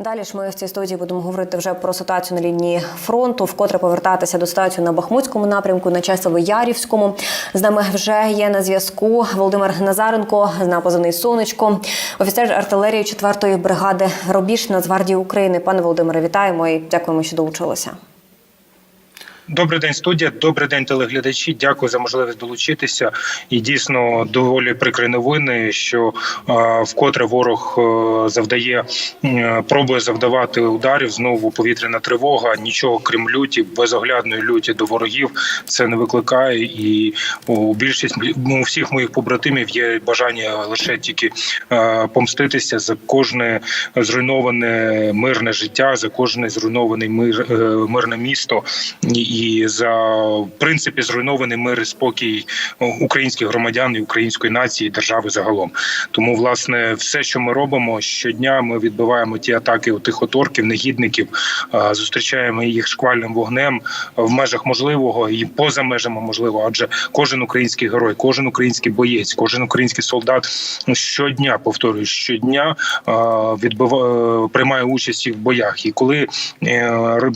Далі ж ми в цій студії будемо говорити вже про ситуацію на лінії фронту, вкотре повертатися до ситуації на Бахмутському напрямку, на Часово-Ярівському. З нами вже є на зв'язку Володимир Назаренко, на позивний сонечко, офіцер артилерії 4-ї бригади Робіж Нацгвардії України. Пане Володимире, вітаємо і дякуємо, що долучилися. Добрий день, студія. Добрий день, телеглядачі. Дякую за можливість долучитися. І дійсно доволі прикрі новини, що е, вкотре ворог е, завдає, пробує завдавати ударів. Знову повітряна тривога. Нічого крім люті, безоглядної люті до ворогів це не викликає. І у більшість у всіх моїх побратимів є бажання лише тільки е, помститися за кожне зруйноване мирне життя, за кожне зруйнований мир, мирне місто. І і за в принципі зруйнований мир і спокій українських громадян і української нації, і держави загалом. Тому, власне, все, що ми робимо щодня, ми відбиваємо ті атаки у тих оторків, негідників, зустрічаємо їх шквальним вогнем в межах можливого і поза межами можливого. Адже кожен український герой, кожен український боєць, кожен український солдат щодня повторюю, щодня відбиває приймає участь в боях. І коли е,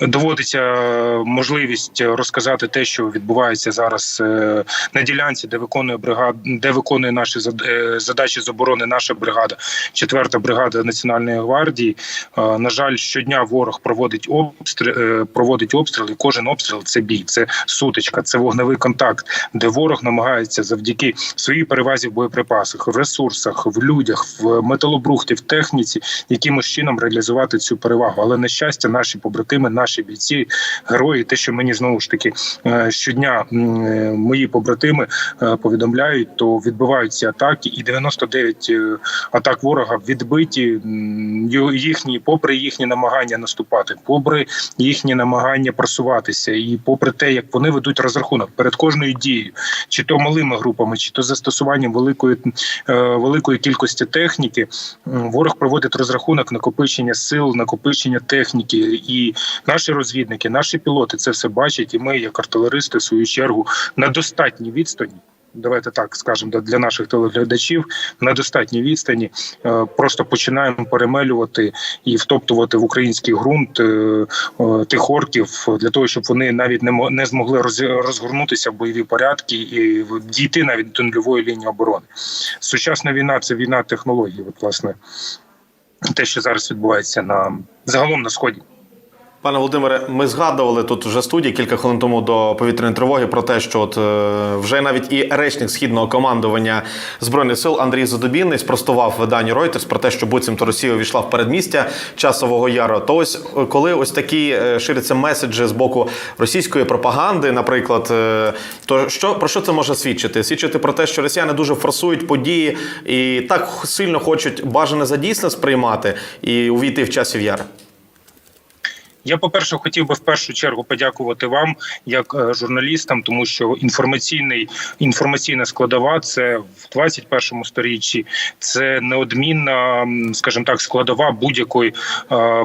доводиться можливість розказати те, що відбувається зараз е, на ділянці, де виконує бригада, де виконує наші е, задачі з оборони наша бригада, четверта бригада національної гвардії. Е, На жаль, щодня ворог проводить обстріл, проводить обстріл, і кожен обстріл це бій, це сутичка, це вогневий контакт, де ворог намагається завдяки своїй перевазі в боєприпасах, в ресурсах, в людях, в металобрухті, в техніці, якимось чином реалізувати цю перевагу. Але на щастя, наші побратими, наші бійці герої, те, що мені знову ж таки е, щодня мої побратими е, повідомляють, то відбуваються атаки, і 99 е, атак ворога відбиті. Їхні, попри їхні намагання наступати, попри їхні намагання просуватися, і попри те, як вони ведуть розрахунок перед кожною дією, чи то малими групами, чи то застосуванням великої великої кількості техніки, ворог проводить розрахунок накопичення сил, накопичення техніки, і наші розвідники, наші пілоти це все бачать, і ми, як артилеристи, в свою чергу, на достатній відстані. Давайте так скажемо для наших телеглядачів на достатній відстані. Просто починаємо перемелювати і втоптувати в український ґрунт тих орків для того, щоб вони навіть не не змогли розгорнутися в бойові порядки і дійти навіть до нульової лінії оборони. Сучасна війна це війна технологій. От, власне, те, що зараз відбувається на загалом на сході. Пане Володимире, ми згадували тут вже студії кілька хвилин тому до повітряної тривоги про те, що от е, вже навіть і речник східного командування збройних сил Андрій Задобінний спростував виданню Reuters про те, що буцімто Росія увійшла в передмістя часового яру. То ось коли ось такі е, ширяться меседжі з боку російської пропаганди, наприклад, е, то що про що це може свідчити? Свідчити про те, що росіяни дуже форсують події і так сильно хочуть бажане за дійсне сприймати і увійти в часів яри. Я, по перше, хотів би в першу чергу подякувати вам, як журналістам, тому що інформаційний інформаційна складова це в 21 сторіччі. Це неодмінна, скажімо так, складова будь-якої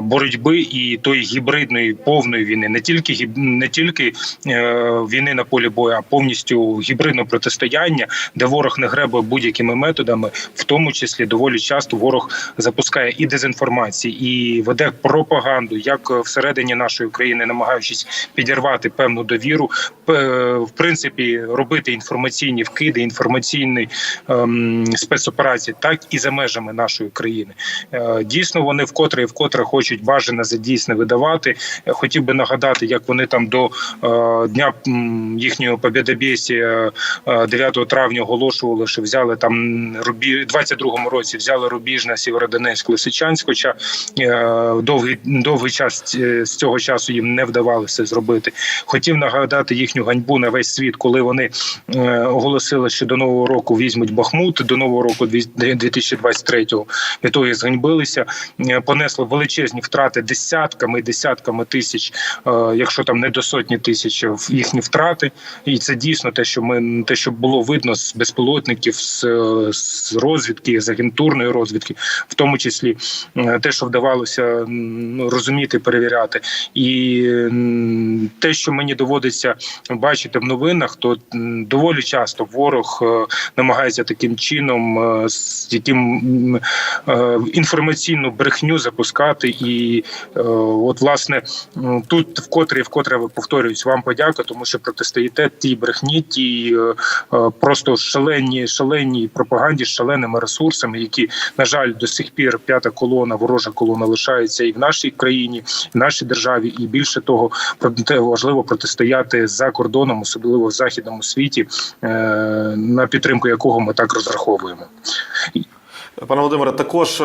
боротьби і тої гібридної повної війни, не тільки не тільки війни на полі бою, а повністю гібридного протистояння, де ворог не гребує будь-якими методами, в тому числі доволі часто ворог запускає і дезінформації, і веде пропаганду, як всередині всередині нашої країни, намагаючись підірвати певну довіру, в принципі, робити інформаційні вкиди, інформаційні ем, спецоперації, так і за межами нашої країни. Е, дійсно, вони вкотре і вкотре хочуть бажане за дійсне видавати. Хотів би нагадати, як вони там до е, дня їхнього побєдобєсія 9 травня оголошували, що взяли там рубі 22-му році, взяли рубіж на Сєвєродонецьк, Лисичанськ, хоча е, довгий довгий час з цього часу їм не вдавалося зробити. Хотів нагадати їхню ганьбу на весь світ, коли вони е, оголосили, що до нового року візьмуть Бахмут, до нового року 2023-го. Від того і зганьбилися, е, понесли величезні втрати десятками, десятками тисяч, е, якщо там не до сотні тисяч їхні втрати. І це дійсно те, що ми те, що було видно з безпілотників, з, з розвідки, з агентурної розвідки, в тому числі те, що вдавалося ну, розуміти, перевіряти сказати. І те, що мені доводиться бачити в новинах, то доволі часто ворог е, намагається таким чином е, з яким е, інформаційну брехню запускати. І от власне тут вкотре і вкотре повторююсь вам подяка, тому що протистоїте тій брехні, е, просто шалені, шаленій пропаганді шаленими ресурсами, які на жаль до сих пір п'ята колона, ворожа колона лишається і в нашій країні, і в нашій державі, і більше того, важливо протистояти за кордоном, особливо в західному світі, е, на підтримку якого ми так розраховуємо. Пане Володимире, також е,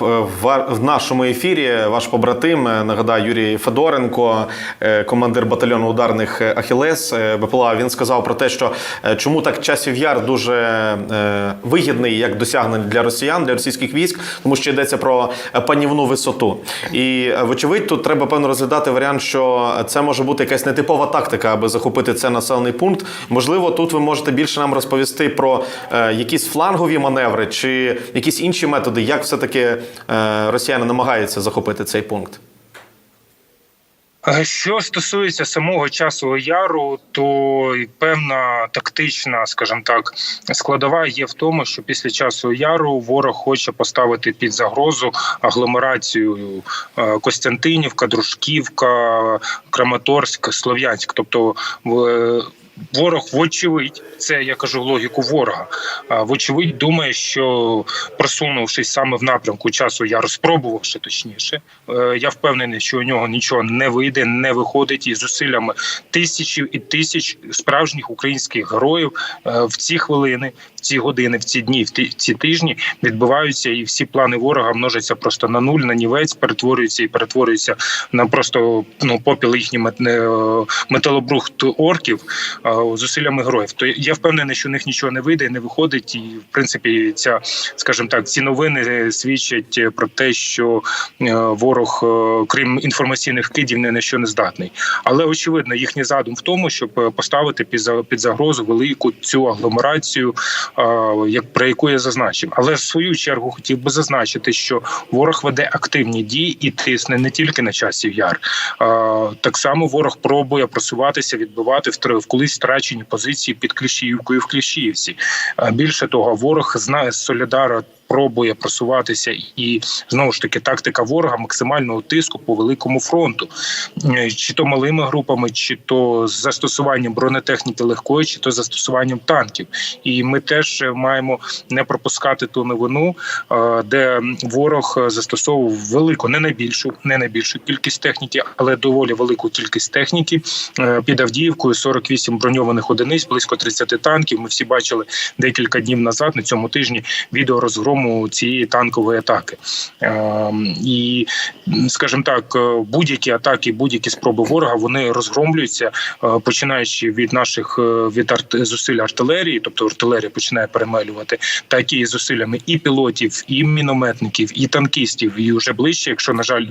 в, в, нашому ефірі ваш побратим, е, нагадаю, Юрій Федоренко, е, командир батальйону ударних е, Ахілес е, БПЛА, він сказав про те, що е, чому так часів яр дуже е, вигідний як досягнення для росіян, для російських військ, тому що йдеться про е, панівну висоту. І е, вочевидь, тут треба певно розглядати варіант, що це може бути якась нетипова тактика, аби захопити цей населений пункт. Можливо, тут ви можете більше нам розповісти про е, якісь флангові маневри чи якісь інші методи, як все-таки е, росіяни намагаються захопити цей пункт. Е, Що стосується самого часового яру, то певна тактична, скажімо так, складова є в тому, що після часу яру ворог хоче поставити під загрозу агломерацію е, Костянтинівка, Дружківка, Краматорськ, Слов'янськ. Тобто в- ворог, вочевидь, це я кажу логіку ворога. Вочевидь, думає, що просунувшись саме в напрямку часу яру, спробувавши точніше, е, я впевнений, що у нього нічого не вийде, не виходить, і зусиллями тисячі і тисяч справжніх українських героїв е, в ці хвилини, в ці години, в ці дні, в ці тижні відбуваються, і всі плани ворога множаться просто на нуль, на нівець, перетворюються і перетворюються на просто ну попіл їхні мет- е, металобрухт орків зусиллями героїв. То я впевнений, що у них нічого не вийде, не виходить, і в принципі, ця, скажімо так, ці новини свідчать про те, що е, ворог, е, крім інформаційних вкидів, ні на що не здатний. Але очевидно, їхній задум в тому, щоб е, поставити під за- під загрозу велику цю агломерацію, як про яку я зазначив. Але в свою чергу хотів би зазначити, що ворог веде активні дії і тисне не тільки на часів яр. Так само ворог пробує просуватися, відбивати в колись втрачені позиції під Кліщіївкою в Кліщіївці. Е, Більше того, ворог знає з Солідара. Пробує просуватися і знову ж таки тактика ворога максимального тиску по великому фронту, Е, чи то малими групами, чи то з застосуванням бронетехніки легкої, чи то з застосуванням танків. І ми теж маємо не пропускати ту новину, е, де ворог застосовував велику, не найбільшу, не найбільшу кількість техніки, але доволі велику кількість техніки Е, під Авдіївкою. 48 броньованих одиниць, близько 30 танків. Ми всі бачили декілька днів назад на цьому тижні відео розгрому цієї танкової атаки. Е, І, скажімо так, е, будь-які атаки, будь-які спроби ворога вони розгромлюються, е, починаючи від наших е, від арт- зусиль артилерії, тобто артилерія починає перемелювати, так і зусиллями і пілотів, і мінометників, і танкістів. І вже ближче, якщо на жаль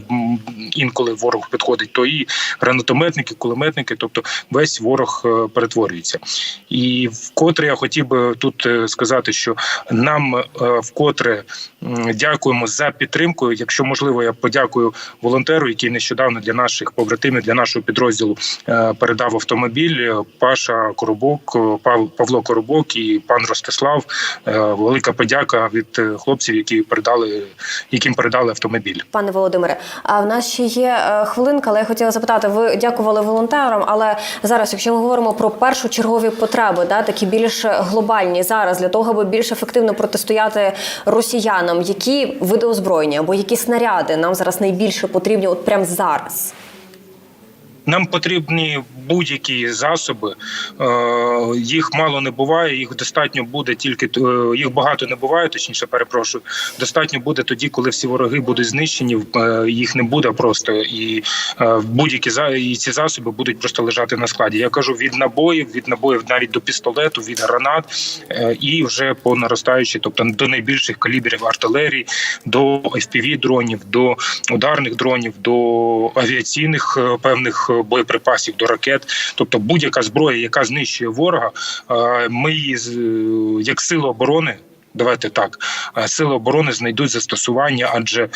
інколи ворог підходить, то і гранатометники, кулеметники, тобто весь ворог перетворюється. І вкотре я хотів би тут сказати, що нам е, вкотре дякуємо за підтримку. Якщо можливо, я подякую волонтеру, який нещодавно для наших побратимів, для нашого підрозділу е, передав автомобіль. Паша Коробок, е, Павло Коробок і пан Ростислав. Е, Велика подяка від хлопців, які передали, яким передали автомобіль. Пане Володимире, а в нас ще є хвилинка, але я хотіла запитати, ви дякували волонтерам, але зараз, якщо ми говоримо про першочергові потреби, да, такі більш глобальні зараз для того, аби більш ефективно протистояти росіянам, які види озброєння або які снаряди нам зараз найбільше потрібні, от прямо зараз. Нам потрібні будь-які засоби. Е, Їх мало не буває. Їх достатньо буде тільки е, їх багато не буває. Точніше, перепрошую. Достатньо буде тоді, коли всі вороги будуть знищені. е, Їх не буде просто і будь-які і ці засоби будуть просто лежати на складі. Я кажу від набоїв, від набоїв навіть до пістолету, від гранат і вже по наростаючій, тобто до найбільших калібрів артилерії, до fpv дронів, до ударних дронів, до авіаційних певних боєприпасів, до ракет. Тобто будь-яка зброя, яка знищує ворога, е, ми її е, як сила оборони. Давайте так, е, сили оборони знайдуть застосування, адже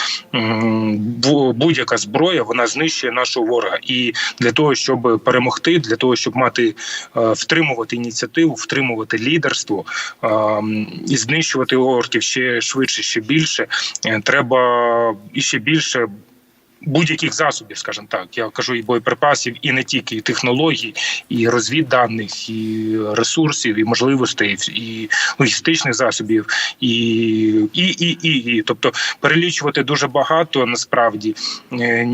будь-яка зброя вона знищує нашого ворога. І для того, щоб перемогти, для того, щоб мати втримувати ініціативу, втримувати лідерство і знищувати орків ще швидше, ще більше, треба іще більше будь-яких засобів, скажімо так. Я кажу і боєприпасів, і не тільки і технологій, і розвідданих, і ресурсів, і можливостей, і логістичних засобів, і, і, і, і, і. тобто перелічувати дуже багато насправді Е,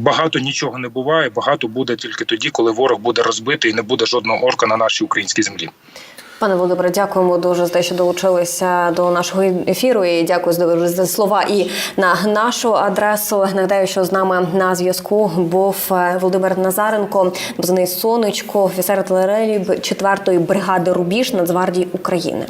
багато нічого не буває. Багато буде тільки тоді, коли ворог буде розбитий і не буде жодного орка на нашій українській землі. Пане Володимире, дякуємо дуже за те, що долучилися до нашого ефіру. І дякую за- слова і на нашу адресу. Нагадаю, що з нами на зв'язку був е, Володимир Назаренко, позивний сонечко, офіцер артилерії 4-ї бригади Рубіж Нацгвардії України.